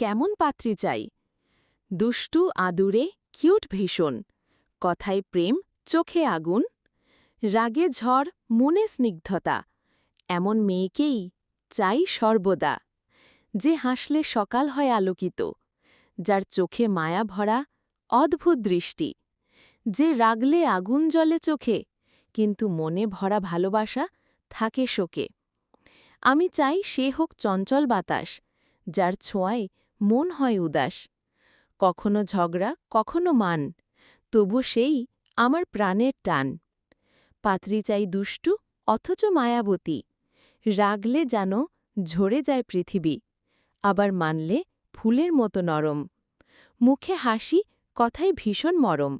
কেমন পাত্রী চাই? দুষ্টু, আদুরে, কিউট ভীষণ। কথায় প্রেম, চোখে আগুন। রাগে ঝড়, মনে স্নিগ্ধতা। এমন মেয়েকেই চাই সর্বদা। যে হাসলে সকাল হয় আলোকিত। যার চোখে মায়া ভরা, অদ্ভুত দৃষ্টি। যে রাগলে আগুন জলে চোখে, কিন্তু মনে ভরা ভালোবাসা থাকে শোকে। আমি চাই সে হোক চঞ্চল বাতাস, যার ছোঁয়ায় মন হয় উদাস। কখনো ঝগড়া, কখনো মান, তবু সেই আমার প্রাণের টান। পাত্রী চাই দুষ্টু, অথচ মায়াবতী। রাগলে যেন ঝরে যায় পৃথিবী, আবার মানলে ফুলের মতো নরম। মুখে হাসি, কথায় ভীষণ মরম।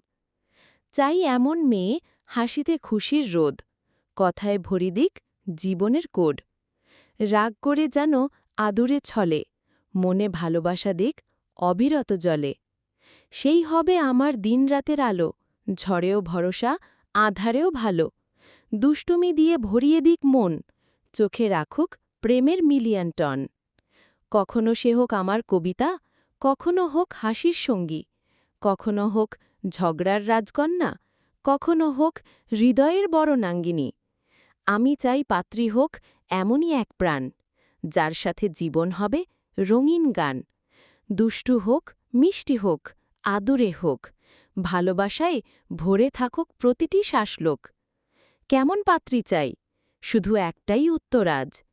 চাই এমন মেয়ে হাসিতে খুশির রোদ, কথায় ভরি দিক জীবনের কোড। রাগ করে যেন আদুরে ছলে মনে ভালোবাসা দিক, অবিরত জলে। সেই হবে আমার দিনরাতের আলো, ঝড়েও ভরসা, আধারেও ভালো। দুষ্টুমি দিয়ে ভরিয়ে দিক মন, চোখে রাখুক প্রেমের মিলিয়ন টন। কখনো সে হোক আমার কবিতা, কখনো হোক হাসির সঙ্গী, কখনো হোক ঝগড়ার রাজকন্যা, কখনো হোক হৃদয়ের বড় নাঙ্গিনী। আমি চাই পাত্রী হোক এমনই এক প্রাণ, যার সাথে জীবন হবে রঙিন গান। দুষ্টু হোক, মিষ্টি হোক, আদুরে হোক, ভালোবাসায় ভরে থাকুক প্রতিটি শ্বাসলোক। কেমন পাত্রী চাই? শুধু একটাই উত্তর আজ।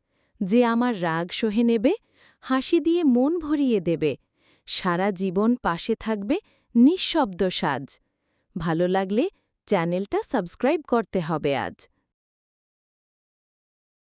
যে আমার রাগ সহে নেবে, হাসি দিয়ে মন ভরিয়ে দেবে, সারা জীবন পাশে থাকবে নিঃশব্দ সাজ। ভালো লাগলে চ্যানেলটা সাবস্ক্রাইব করতে হবে আজ।